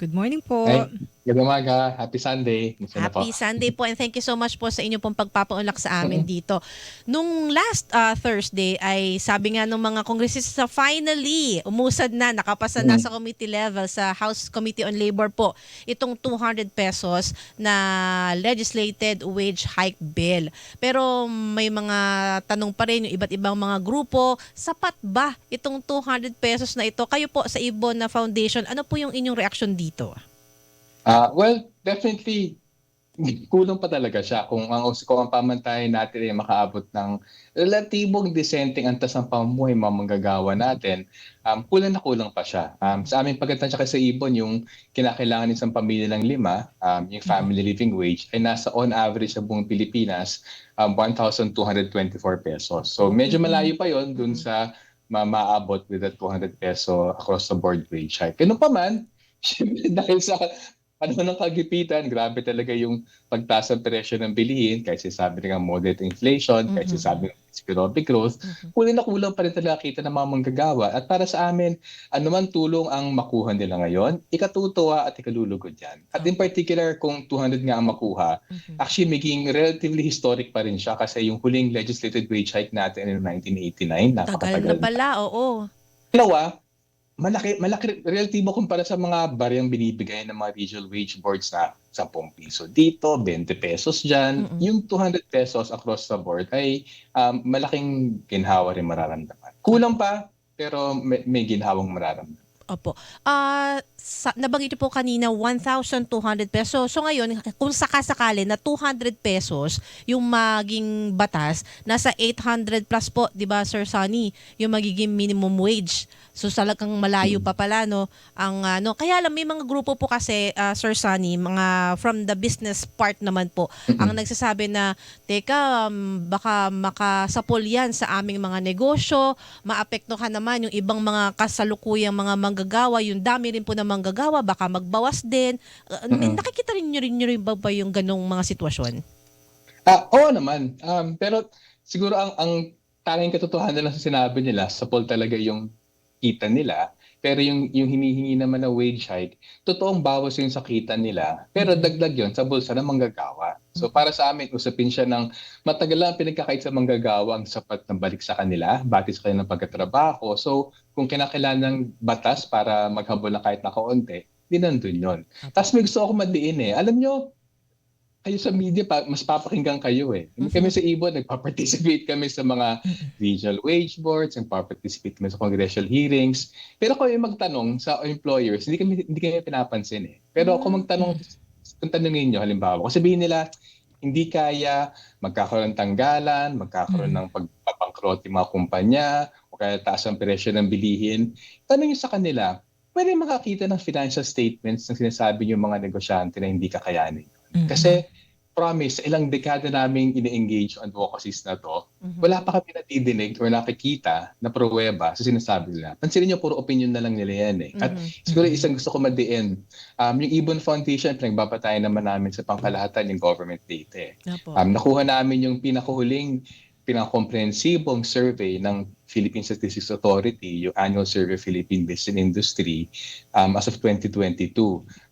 Good morning po. Ay, good umaga. Happy Sunday. Musta na po? Happy Sunday po and thank you so much po sa inyo pong pagpapaunlak sa amin dito. Nung last ah, Thursday ay sabi nga ng mga kongresista finally umusad na, nakapasa na sa committee level sa House Committee on Labor po itong 200 pesos na legislated wage hike bill. Pero may mga tanong pa rin yung iba't ibang mga grupo, sapat ba itong 200 pesos na ito? Kayo po sa Ibon na Foundation, ano po yung inyong reaksyon dito? Ah, well, definitely kulang pa talaga siya kung ang kung ang pamantayan natin ay makaabot ng relatibong disenteng antas ng pamumuhay mga manggagawa natin, um, kulang na kulang pa siya. Um, sa aming pagkatansya kasi sa Ibon, yung kinakailangan ng isang pamilya ng lima, um, yung family living wage, ay nasa on average sa buong Pilipinas, um, 1,224 pesos. So medyo malayo pa yon dun sa ma maabot with the 200 peso across the board wage hike. Ganun pa man, dahil sa panahon ng kagipitan, grabe talaga yung pagtaas ng presyo ng bilihin, kahit sinasabi nga moderate inflation, kahit Mhm. sinasabi nga economic growth, Mhm. kulang na kulang pa rin talaga kita ng mga manggagawa. At para sa amin, anuman tulong ang makuha nila ngayon, ikatutuwa at ikalulugod yan. At in particular, kung 200 nga ang makuha, Mhm. actually maging relatively historic pa rin siya kasi yung huling legislated wage hike natin in 1989, Tagal napakatagal na pala, oo. Dalawa, malaki, malaki relatibo kumpara sa mga bariyang binibigay ng mga regional wage boards na 10 piso dito, 20 pesos dyan. Mm-mm. Yung 200 pesos across the board ay um, malaking ginhawa rin mararamdaman. Kulang pa, pero may, may ginhawang mararamdaman. Opo. Ah, sa, nabanggit po kanina 1,200 pesos. So ngayon, kung sakasakali na 200 pesos yung maging batas, nasa 800 plus po, 'di ba Sir Sunny, yung magiging minimum wage. So talagang malayo pa pala no ang ano. Kaya lang may mga grupo po kasi ah, Sir Sunny, mga from the business part naman po, ang nagsasabi na teka, um, baka makasapol yan sa aming mga negosyo, maapektuhan naman yung ibang mga kasalukuyang mga manggagawa, yung dami rin po ng manggagawa, baka magbawas din. Uh, Mhm. Nakikita rin nyo rin, nyo rin ba, ba yung ganong mga sitwasyon? Ah, oo naman. Um, pero siguro ang ang tanging katotohanan lang sa sinabi nila, sa poll talaga yung kita nila. Pero yung yung hinihingi naman na wage hike, totoong bawas yung sa kita nila. Pero dagdag yon sa bulsa ng manggagawa. So para sa amin, usapin siya ng matagal lang pinagkakait sa manggagawa ang sapat na balik sa kanila, bati sa kanilang pagkatrabaho. So kung kinakailangan ng batas para maghabol na kahit na kaunti, di nandun yun. Tapos may gusto ako madiin eh. Alam nyo, kayo sa media, pa, mas papakinggan kayo eh. Kami sa Ibon, nagpa-participate kami sa mga regional wage boards, nagpa-participate kami sa congressional hearings. Pero kung yung magtanong sa employers, hindi kami, hindi kami pinapansin eh. Pero kung magtanong, kung tanongin nyo, halimbawa, kung sabihin nila, hindi kaya, magkakaroon ng tanggalan, magkakaroon ng pagpapangkrot yung mga kumpanya, o kaya taas ang presyo ng bilihin, tanong nyo sa kanila, pwede makakita ng financial statements ng sinasabi yung mga negosyante na hindi kakayanin. Kasi, promise, ilang dekada naming ini-engage on advocacies na to, Mhm. wala pa kami natidinig or nakikita na pruweba sa sinasabi nila. Pansinin niyo, puro opinion na lang nila yan eh. At Mhm. siguro isang gusto ko madiin, um, yung Ibon Foundation, pinagbabatayan naman namin sa pangkalahatan yung government data eh. Um, nakuha namin yung pinakahuling pinakakomprehensibong survey ng Philippine Statistics Authority, yung Annual Survey of Philippine Business Industry um, as of 2022.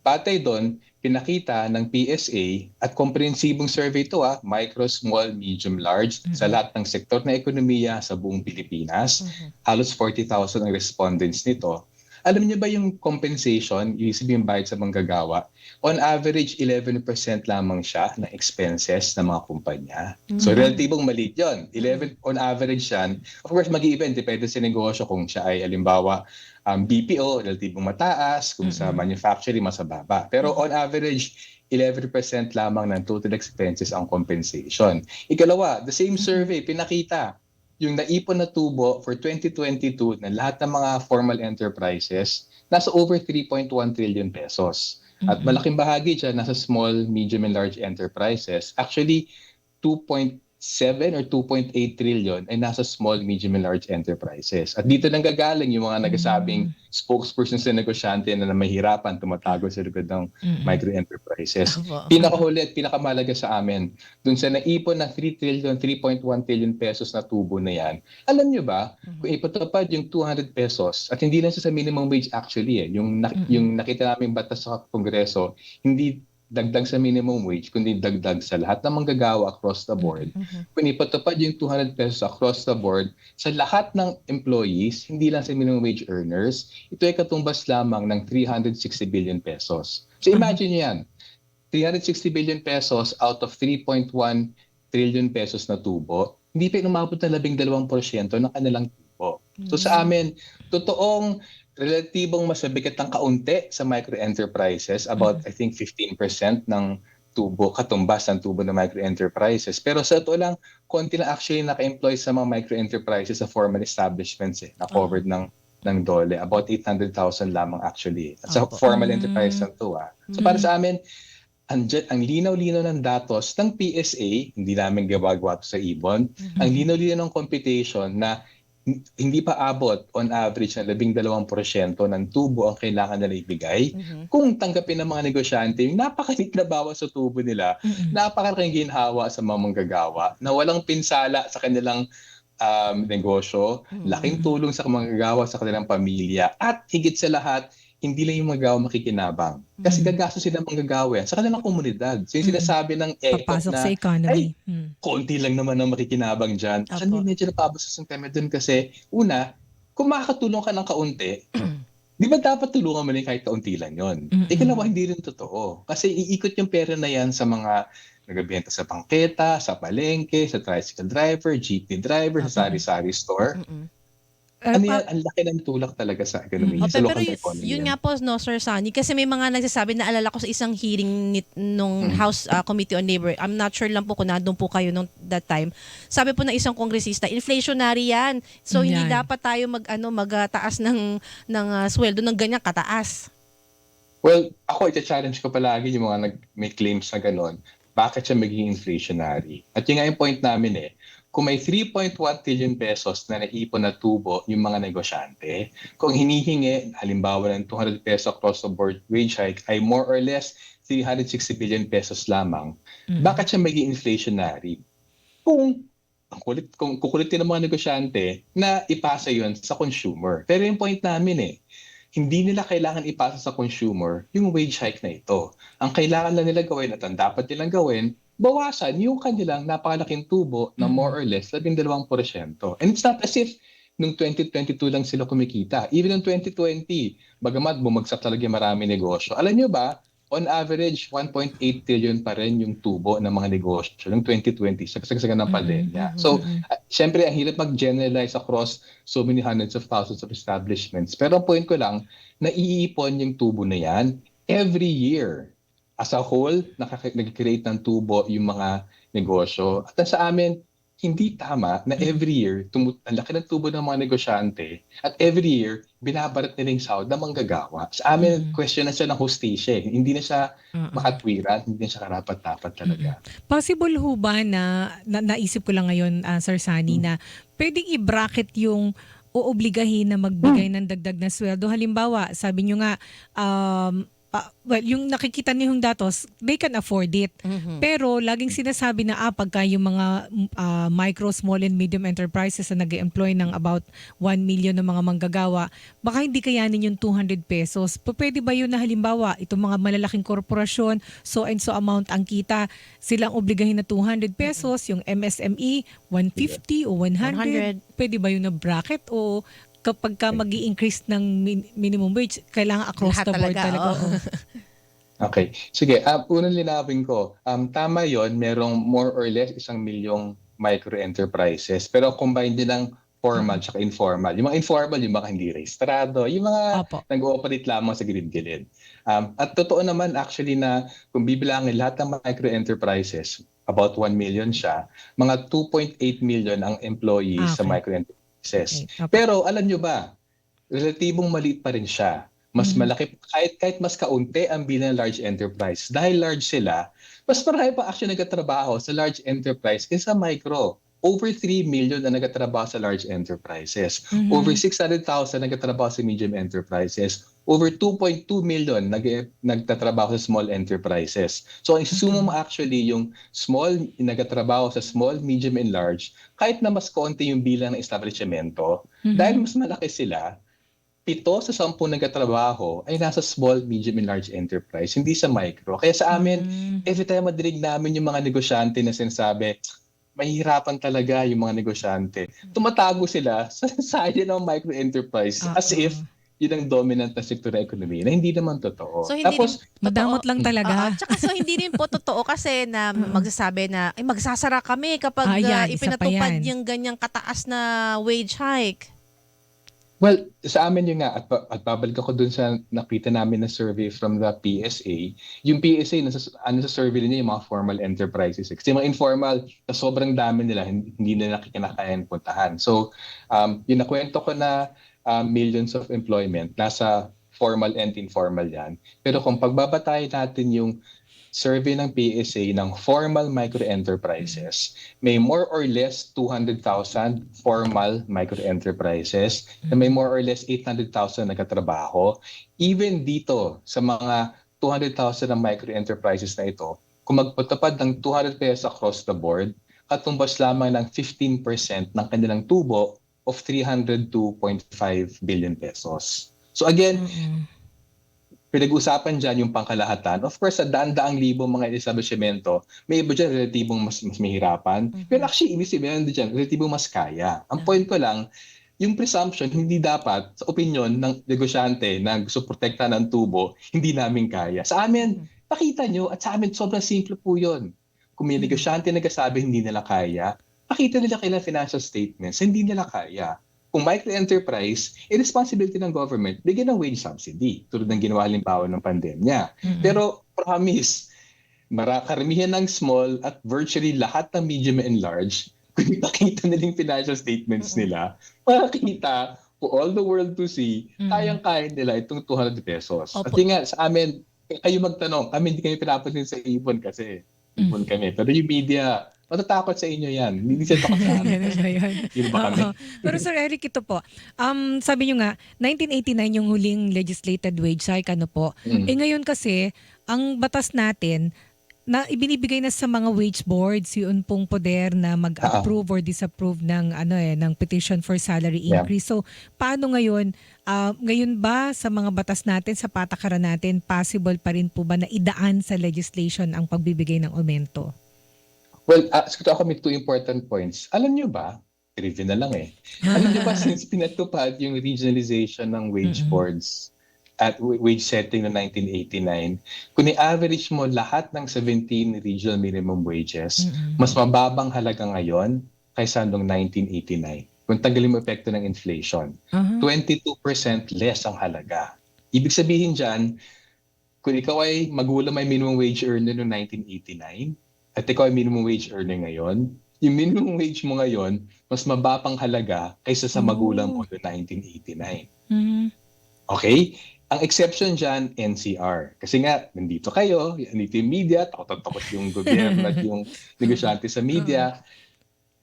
Patay doon, pinakita ng PSA at komprehensibong survey ito ah, micro, small, medium, large sa lahat ng sektor na ekonomiya sa buong Pilipinas. Mhm. Halos 40,000 ang respondents nito. Alam niyo ba yung compensation, yung sabihin bayad sa manggagawa, on average 11% lamang siya ng expenses ng mga kumpanya. So Mhm. relatibong maliit yun. 11 on average yan. Of course, mag-i-event, depende sa negosyo kung siya ay alimbawa um, BPO, relatibong mataas, kung sa Mhm. manufacturing, mas mababa. Pero on average, 11% lamang ng total expenses ang compensation. Ikalawa, the same survey, pinakita yung naipon na tubo for 2022 na lahat ng mga formal enterprises, nasa over 3.1 trillion pesos. At Mhm. malaking bahagi dyan nasa small, medium, and large enterprises. Actually, 2. Point- 7 or 2.8 trillion ay nasa small, medium, and large enterprises. At dito nang gagaling yung mga nagsasabing spokesperson sa negosyante na mahirapan tumatago sa likod ng Mm-mm. micro-enterprises. Opo. Pinakahuli at pinakamalaga sa amin, dun sa naipon na 3 trillion, 3.1 trillion pesos na tubo na yan, alam nyo ba, kung ipatupad yung 200 pesos, at hindi lang sa minimum wage actually eh, yung, na- Mhm. yung nakita namin batas sa Kongreso, hindi dagdag sa minimum wage, kundi dagdag sa lahat ng manggagawa across the board. Mhm. Kung ipatupad yung 200 pesos across the board, sa lahat ng employees, hindi lang sa minimum wage earners, ito ay katumbas lamang ng 360 billion pesos. So imagine nyo yan, 360 billion pesos out of 3.1 trillion pesos na tubo, hindi pa umabot na 12% ng kanilang tubo. So sa amin, totoong relatibong masabigat ng kaunti sa micro-enterprises, about I think 15% ng tubo, katumbas ng tubo ng micro-enterprises. Pero sa totoo lang, konti na actually naka-employ sa mga micro-enterprises sa formal establishments eh, na covered ng ng DOLE. About 800,000 lamang actually. At sa Opo. formal Mm. enterprise lang to ah. So para sa amin, andyan, ang linaw-linaw ng datos ng PSA, hindi namin gawagawa to sa ibon, ang linaw-linaw ng computation na hindi pa abot on average na 12% ng tubo ang kailangan nila ibigay. Mhm. Kung tanggapin ng mga negosyante, yung napakalit na bawas sa tubo nila, Mm-mm. napakalaking ginhawa sa mga manggagawa na walang pinsala sa kanilang um, negosyo, Mm. laking tulong sa manggagawa sa kanilang pamilya, at higit sa lahat, hindi lang yung manggagawa makikinabang. Kasi Mm. gagastos sila manggagawa yan sa kanilang komunidad. So yung Mm. sinasabi ng ECOP Papasok na sa economy. Mm. konti lang naman ang makikinabang dyan. Apo. Actually, medyo napabastos ang kami dun kasi, una, kung makakatulong ka ng kaunti, di ba dapat tulungan mo rin kahit kaunti lang yun? Mm-mm. Ikalawa, hindi rin totoo. Kasi iikot yung pera na yan sa mga nagbebenta sa pangketa, sa palengke, sa tricycle driver, jeepney driver, sa sari-sari store. Mhm. Uh, Ano yan? Ang laki ng tulak talaga sa economy, Oh, sa pero yun yan. nga po, no, Sir Sunny, kasi may mga nagsasabi na alala ko sa isang hearing nit, nung Mm. House uh, Committee on Labor. I'm not sure lang po kung nandun po kayo nung that time. Sabi po ng isang kongresista, inflationary yan. So Mm, hindi yan. dapat tayo mag ano magtaas ng ng uh, sweldo ng ganyang kataas. Well, ako, ita-challenge ko palagi yung mga nag, may claims na gano'n. Bakit siya maging inflationary? At yun nga yung point namin eh, kung may 3.1 trillion pesos na naipon na tubo yung mga negosyante, kung hinihingi, halimbawa ng 200 peso across the board wage hike ay more or less 360 billion pesos lamang, Mm. bakit siya maging inflationary? Kung ang kulit, kung kukulitin ng mga negosyante na ipasa yon sa consumer. Pero yung point namin eh, hindi nila kailangan ipasa sa consumer yung wage hike na ito. Ang kailangan lang nila gawin at ang dapat nilang gawin, bawasan yung kanilang napakalaking tubo na more or less 12%. And it's not as if nung 2022 lang sila kumikita. Even in 2020, bagamat bumagsak talaga marami negosyo. Alam nyo ba, on average, 1.8 trillion pa rin yung tubo ng mga negosyo ng 2020 sa kasagsagan ng pandemya. Mhm, So. Uh, Siyempre, ang hirap mag-generalize across so many hundreds of thousands of establishments. Pero ang point ko lang, naiipon yung tubo na yan every year. As a whole, nag-create ng tubo yung mga negosyo. At sa amin, hindi tama na every year, tumu- ang laki ng tubo ng mga negosyante, at every year, binabarat nila yung sahod ng manggagawa. Sa amin, Mm. question na siya ng hostisya. eh. Hindi na siya Mm-mm. makatwiran, hindi na siya karapat-dapat talaga. Possible ho ba na, na naisip ko lang ngayon, ah, Sir Sunny, na pwedeng i-bracket yung uobligahin na magbigay ng dagdag na sweldo. Halimbawa, sabi nyo nga, um, ah, well, yung nakikita niyong datos, they can afford it. Mhm. Pero laging sinasabi na ah, pagka yung mga ah, micro, small and medium enterprises na nag employ ng about 1 million ng mga manggagawa, baka hindi kayanin yung 200 pesos. Pwede ba yun na halimbawa, itong mga malalaking korporasyon, so and so amount ang kita, silang obligahin na 200 pesos, yung MSME, 150 o 100. 100. Pwede ba yun na bracket o kapag ka mag increase ng min- minimum wage, kailangan across Lahat the board talaga, talaga. oo. Okay. Sige, uh, unang linawin ko. Um, tama yon merong more or less isang milyong micro-enterprises. Pero combined din ng formal at informal. Yung mga informal, yung mga hindi rehistrado, yung mga Opo. nag-ooperate lamang sa gilid-gilid. Um, at totoo naman actually na kung bibilangin lahat ng micro-enterprises, about 1 million siya, mga 2.8 million ang employees sa Okay. micro-enterprises. Okay. Opo. Pero alam nyo ba, relatibong maliit pa rin siya. Mas Mhm. malaki, kahit, kahit mas kaunti ang bilang ng large enterprise. Dahil large sila, mas marami pa actually nagtatrabaho sa large enterprise kaysa micro. Over 3 million na nagtatrabaho sa large enterprises. Mhm. Over 600,000 nagtatrabaho sa medium enterprises. Over 2.2 million nag nagtatrabaho sa small enterprises. So, ang isusumo mo actually yung small, nagtatrabaho sa small, medium, and large, kahit na mas konti yung bilang ng establishmento, Mhm. dahil mas malaki sila, pito sa sampu nagtatrabaho ay nasa small, medium, and large enterprise, hindi sa micro. Kaya sa amin, Mhm. every time madinig namin yung mga negosyante na sinasabi, mahirapan talaga yung mga negosyante. Tumatago sila sa sayang ng micro enterprise Ah, as if yun ang dominant na sektor ng ekonomiya na hindi naman totoo. So, hindi Tapos, rin- Madamot lang Oo, talaga. tsaka so hindi rin po totoo kasi na Oo. magsasabi na ay magsasara kami kapag Ah, yan, ah, isa pa ipinatupad yung ganyang kataas na wage hike. Well, sa amin yun nga, at, at babalik ako dun sa nakita namin na survey from the PSA. Yung PSA, nasa, ano sa survey nila yung mga formal enterprises. Kasi yung mga informal, na sobrang dami nila, hindi, nila kinakayan puntahan. So, um, yung nakwento ko na um, millions of employment, nasa formal and informal yan. Pero kung pagbabatay natin yung survey ng PSA ng formal micro-enterprises, may more or less 200,000 formal micro-enterprises na may more or less 800,000 nagkatrabaho. Even dito, sa mga 200,000 na micro-enterprises na ito, kung magpatupad ng 200 pesos across the board, katumbas lamang ng 15% ng kanilang tubo of 302.5 billion pesos. So again, Mhm. Pinag-usapan dyan yung pangkalahatan. Of course, sa daan-daang libo mga establishmento, may iba dyan relatibong mas, mas mahirapan. Mhm. Pero actually, ibig sabihin dyan, relatibong mas kaya. Ang point ko lang, yung presumption, hindi dapat, sa opinion ng negosyante na gusto protekta ng tubo, hindi namin kaya. Sa amin, Mhm. pakita nyo, at sa amin, sobrang simple po yun. Kung may Mhm. negosyante nagkasabi hindi nila kaya, pakita nila kailang financial statements, hindi nila kaya. Kung micro-enterprise, eh, responsibility ng government, bigyan ng wage subsidy, tulad ng ginawa halimbawa ng pandemya. Mhm. Pero promise, mara karamihan ng small at virtually lahat ng medium and large, kung ipakita nila yung financial statements nila, makakita for all the world to see, Mm. kayang-kaya nila itong 200 pesos. At Opo. yun nga, sa amin, kayo magtanong, kami hindi kami pinapansin sa ibon kasi ibon kami. Pero yung media, matatakot sa inyo yan. Hindi sila takot sa amin. Yun? Ba kami? Pero Sir Eric, ito po. Um, sabi nyo nga, 1989 yung huling legislated wage hike, ano po. Mm. Eh ngayon kasi, ang batas natin, na ibinibigay na sa mga wage boards yun pong poder na mag-approve or disapprove ng ano eh ng petition for salary Yeah. increase. So paano ngayon ah, ngayon ba sa mga batas natin sa patakaran natin possible pa rin po ba na idaan sa legislation ang pagbibigay ng aumento? Well, uh, siguro ako may two important points. Alam nyo ba, trivia na lang eh. Alam nyo ba, since pinatupad yung regionalization ng wage Mm-mm. boards at wage setting noong 1989, kung i-average mo lahat ng 17 regional minimum wages, Mm-mm. mas mababang halaga ngayon kaysa noong 1989. Kung tanggalin mo epekto ng inflation, Aha. 22% less ang halaga. Ibig sabihin dyan, kung ikaw ay magulang may minimum wage earner noong 1989, at ikaw ay minimum wage earner ngayon, yung minimum wage mo ngayon, mas mababang halaga kaysa sa magulang mo noong 1989. Mhm. Okay? Ang exception dyan, NCR. Kasi nga, nandito kayo, nandito yung media, takot-takot yung gobyerno at yung negosyante sa media.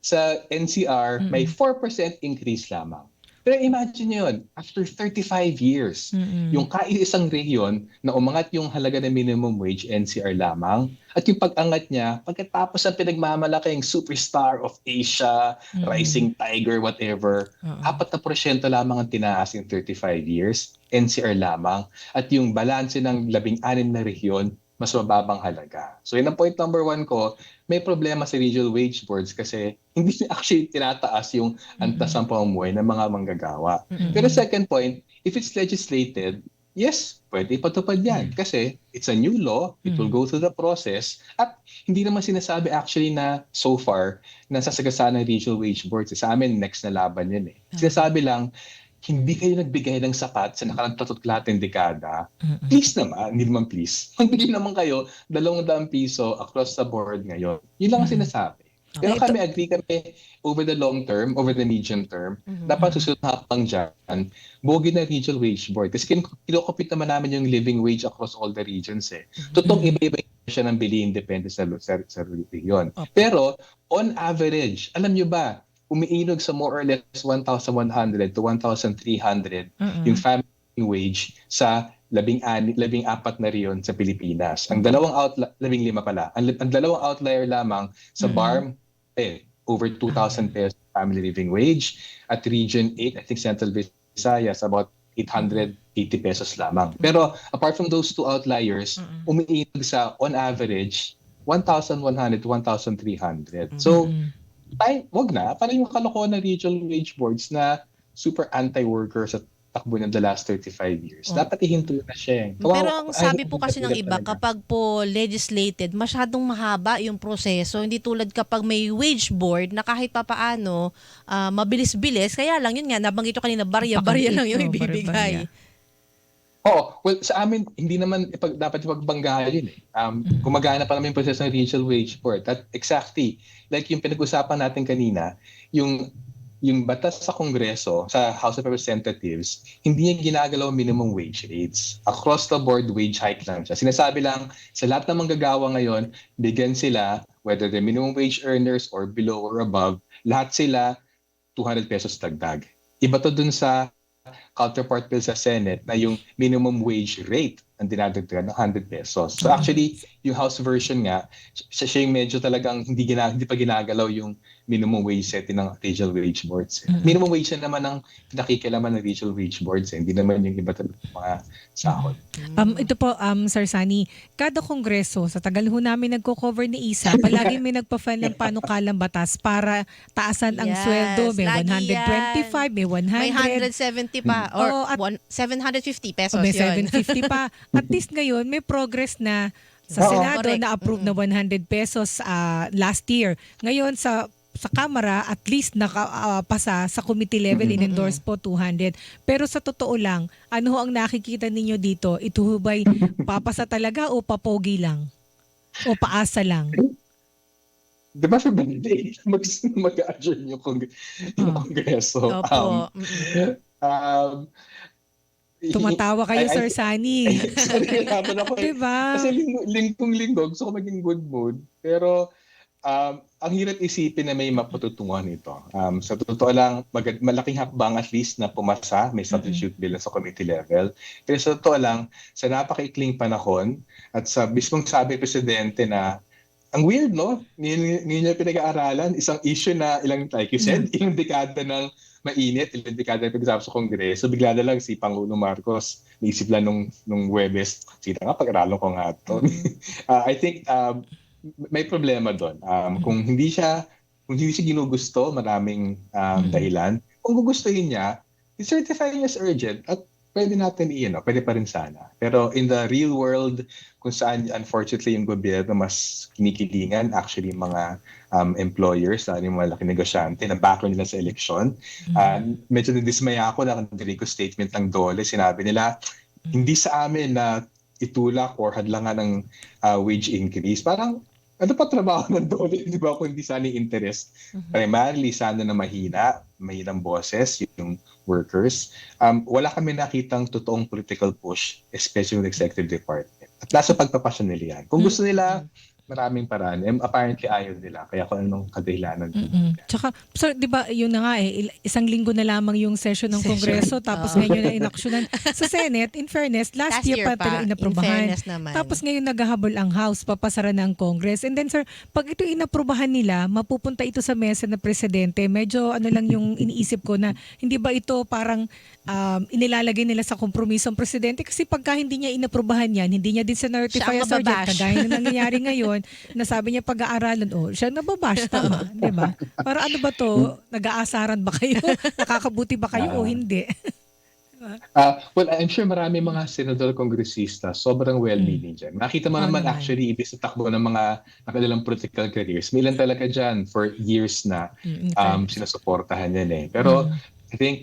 Sa NCR, may 4% increase lamang. Pero imagine nyo yun, after 35 years, Mm-mm. yung kaisang rehiyon na umangat yung halaga ng minimum wage, NCR lamang, at yung pag-angat niya, pagkatapos ng pinagmamalaking superstar of Asia, Mm-mm. rising tiger, whatever, na porsyento lamang ang tinaas in 35 years, NCR lamang, at yung balanse ng labing-anim na rehiyon, mas mababang halaga. So yun ang point number one ko, may problema sa regional wage boards kasi hindi actually tinataas yung antas ng pamumuhay ng mga manggagawa. Mm-mm. Pero second point, if it's legislated, yes, pwede ipatupad yan. Kasi it's a new law, it will Mm. go through the process, at hindi naman sinasabi actually na so far na sasagasaan ng regional wage boards. Sa amin, next na laban yun eh. Ah. Sinasabi lang, hindi kayo nagbigay ng sapat sa nakarang tatot kalating dekada. Mm-mm. Please naman, hindi naman please. Magbigay naman kayo dalawang daang piso across the board ngayon. Yun lang ang Mm. sinasabi. Pero Okay, kami agree kami over the long term, over the medium term, Mhm. dapat susunod na hakbang dyan, bogi na regional wage board. Kasi kin- kinukupit naman namin yung living wage across all the regions eh. Totoong iba-iba yung siya ng bilihin depende sa, sa, sa region. Opo. Pero on average, alam nyo ba, umiinog sa more or less 1,100 to 1,300 Mm-mm. yung family wage sa labing ani, labing apat na riyon sa Pilipinas. Ang dalawang out labing lima pala. Ang, ang dalawang outlier lamang sa Mhm. BARM eh over 2,000 pesos family living wage at region 8 I think Central Visayas about 880 pesos lamang. Pero apart from those two outliers, Mm-mm. umiinog sa on average 1,100 to 1,300. So, Mm-mm. Ay, wag na. Parang yung kalokohan ng regional wage boards na super anti-worker sa takbo ng the last 35 years. Oh. Dapat ihinto na siya. eh. Pero Kawawa- ang sabi ay, po kasi ng iba, talaga. kapag po legislated, masyadong mahaba yung proseso. Hindi tulad kapag may wage board na kahit papaano, ah, mabilis-bilis. Kaya lang, yun nga, nabanggit ko kanina, barya-barya lang yung ibibigay. Oo. Well, sa amin, hindi naman ipag, dapat ipagbanggahan yun eh. Um, Mm. Gumagana pa naman yung proseso ng regional wage board. At exactly, like yung pinag-usapan natin kanina, yung yung batas sa Kongreso, sa House of Representatives, hindi niya ginagalaw minimum wage rates. Across the board, wage hike lang siya. Sinasabi lang, sa lahat ng manggagawa ngayon, bigyan sila, whether they're minimum wage earners or below or above, lahat sila 200 pesos dagdag. Iba to dun sa counterpart bill sa Senate na yung minimum wage rate ang dinadagdagan ng 100 pesos. So actually, yung House version nga, siya, siya yung medyo talagang hindi, gina, hindi pa ginagalaw yung minimum wage setting ng regional wage boards. Mhm. Minimum wage na naman ang pinakikilaman ng regional wage boards. Eh. Hindi naman yung iba talaga mga sahod. Um, ito po, um, Sir Sani, kada kongreso, sa tagal ho namin nagko-cover ni Isa, palagi may nagpa-file ng panukalang batas para taasan ang Yes, sweldo. May lagi 125, may 100. May 170 pa, or Oo, at- one- 750 pesos o may yun. 750 pa. At least ngayon, may progress na Oo. sa Senado Correct. na approve na 100 pesos ah, last year. Ngayon sa sa Kamara, at least nakapasa sa committee level, Mhm. in-endorse po 200. Pero sa totoo lang, ano ho ang nakikita ninyo dito? Ito ho ba'y papasa talaga o papogi lang? O paasa lang? Di ba sa Monday, mag, mag-adjourn yung, kong, yung Ah. Kongreso. Um, Opo. Mm-mm. um, Tumatawa kayo, I- Sir Sani. Nahihirapan ako diba? Kasi ling- lingkong-linggo, gusto ko maging good mood. Pero um, ang hirap isipin na may mapututungan ito. Um, sa totoo lang, mag- malaking hakbang at least na pumasa, may substitute bill na sa committee level. Pero sa totoo lang, sa napakaikling panahon at sa mismong sabi presidente na ang weird, no? Ngayon, niya pinag-aaralan, isang issue na ilang, like you said, ilang dekada ng mainit, ilang dekada na sa Kongreso, bigla na lang si Pangulo Marcos, naisip lang nung, nung Webes, sita nga, pag-aralan ko nga to. Uh, I think um, may problema doon. Um, kung hindi siya kung hindi siya ginugusto, maraming um, Mhm. dahilan. Kung gugustuhin niya, i-certify niya as urgent at pwede natin i-ano, pwede pa rin sana. Pero in the real world, kung saan unfortunately yung gobyerno mas kinikilingan, actually mga um, employers, lalo yung mga laking negosyante, na backer nila sa eleksyon, Ah, medyo nadismaya ako na narinig ko statement ng Dole. Sinabi nila, hindi sa amin na itulak or hadlangan ng ah, wage increase. Parang, ano pa trabaho ng Dole? Di ba kung hindi sana yung interest? Primarily, sana na mahina, mahinang boses, yung workers. Um, wala kami nakitang totoong political push, especially with executive department. At nasa pagpapasyon nila yan. Kung gusto nila, maraming paraan. Eh, apparently ayaw nila. Kaya kung anong kadahilanan. Mm-mm. Tsaka, so, di ba, yun na nga eh, isang linggo na lamang yung session ng Session. Kongreso, tapos Oo. ngayon na inaksyonan. Sa Senate, in fairness, last, year, pa, talaga in inaprubahan. fairness naman. Tapos ngayon naghahabol ang House, papasara na ang Congress. And then sir, pag ito inaprubahan nila, mapupunta ito sa mesa ng presidente. Medyo ano lang yung iniisip ko na hindi ba ito parang um, inilalagay nila sa kompromiso ang presidente kasi pagka hindi niya inaprubahan yan, hindi niya din sinertify ang as urgent, kagaya na nangyayari ngayon, na sabi niya pag-aaralan, oh, siya nababash, tama, di ba? Para ano ba to? Nag-aasaran ba kayo? Nakakabuti ba kayo o Ah. hindi? Ah, well, I'm sure marami mga senador kongresista sobrang well-meaning dyan. Nakita mo Oo naman naman. actually, ibig sa takbo ng mga nakadalang political careers, may ilan talaga dyan for years na Mm, um, fairness. sinusuportahan yan eh. Pero Mm. I think,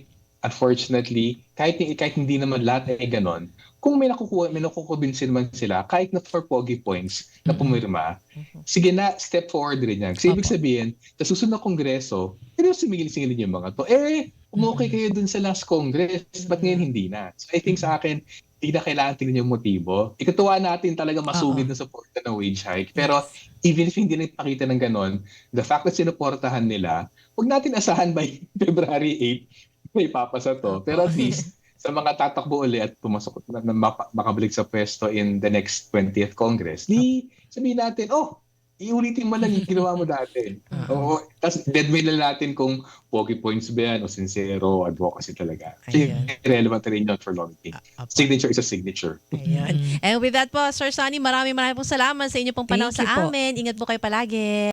unfortunately, kahit, kahit hindi naman lahat ay ganon, kung may nakukuha, may nakukumbinsin man sila, kahit na for pogi points na Mhm. pumirma, Mhm. sige na, step forward rin yan. Kasi ibig Opo. sabihin, sa susunod na kongreso, pero sumingil-singilin yung mga to. Eh, umukay Mhm. kayo dun sa last congress, ba't ngayon hindi na? So I think sa akin, hindi na kailangan tingnan yung motibo. Ikatuwa natin talaga masugid na suporta ng wage hike. Pero even if hindi nagpakita ng ganon, the fact that sinuportahan nila, huwag natin asahan by February 8 may papasa to. Pero at least, sa mga tatakbo uli at pumasok na, na makabalik sa pwesto in the next 20th Congress, di sabihin natin, oh, iulitin mo lang yung ginawa mo dati. Oo. Tapos deadweight na natin kung pogi points ba yan o sincero, advocacy talaga. Kasi Ayan. relevant rin yun for. Apo. Signature is a signature. Ayan. Mhm. And with that po, Sir Sunny, maraming maraming pong salamat sa inyo pong panahon sa po. amin. Ingat po kayo palagi.